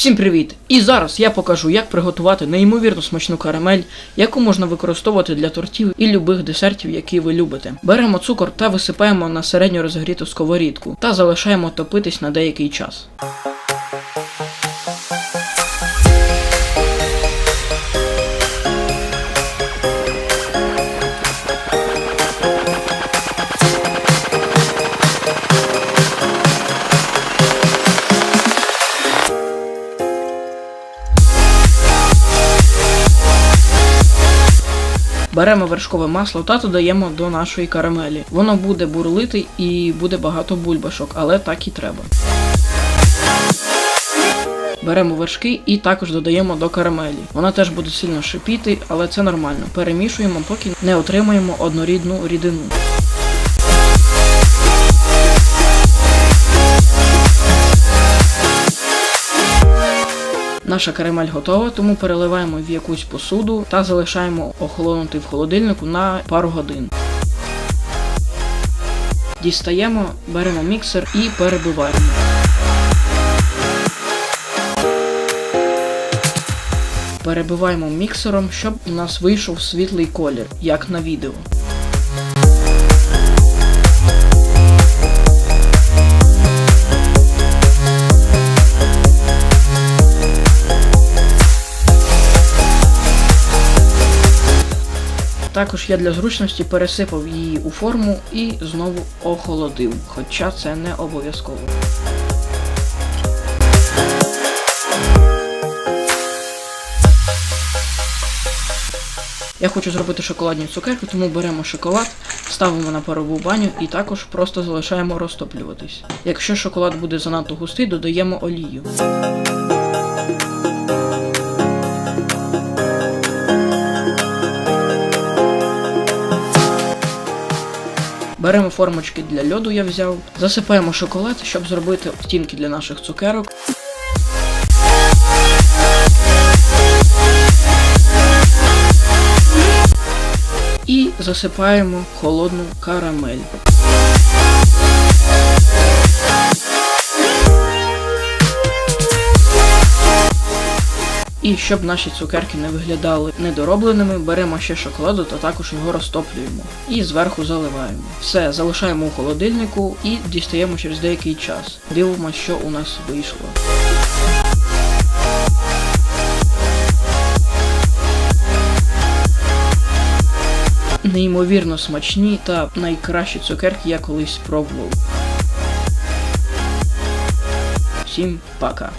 Всім привіт! І зараз я покажу, як приготувати неймовірно смачну карамель, яку можна використовувати для тортів і любих десертів, які ви любите. Беремо цукор та висипаємо на середньо розгріту сковорідку та залишаємо топитись на деякий час. Беремо вершкове масло та додаємо до нашої карамелі. Воно буде бурлити і буде багато бульбашок, але так і треба. Беремо вершки і також додаємо до карамелі. Вона теж буде сильно шипіти, але це нормально. Перемішуємо, поки не отримаємо однорідну рідину. Наша карамель готова, тому переливаємо в якусь посуду та залишаємо охолонути в холодильнику на пару годин. Дістаємо, беремо міксер і перебиваємо. Перебиваємо міксером, щоб у нас вийшов світлий колір, як на відео. Також я для зручності пересипав її у форму і знову охолодив, хоча це не обов'язково. Я хочу зробити шоколадні цукерки, тому беремо шоколад, ставимо на парову баню і також просто залишаємо розтоплюватись. Якщо шоколад буде занадто густий, додаємо олію. Беремо формочки для льоду, я взяв, засипаємо шоколад, щоб зробити стінки для наших цукерок. І засипаємо холодну карамель. І щоб наші цукерки не виглядали недоробленими, беремо ще шоколаду та також його розтоплюємо. І зверху заливаємо. Все, залишаємо у холодильнику і дістаємо через деякий час. Дивимося, що у нас вийшло. Неймовірно смачні та найкращі цукерки я колись пробував. Всім пока!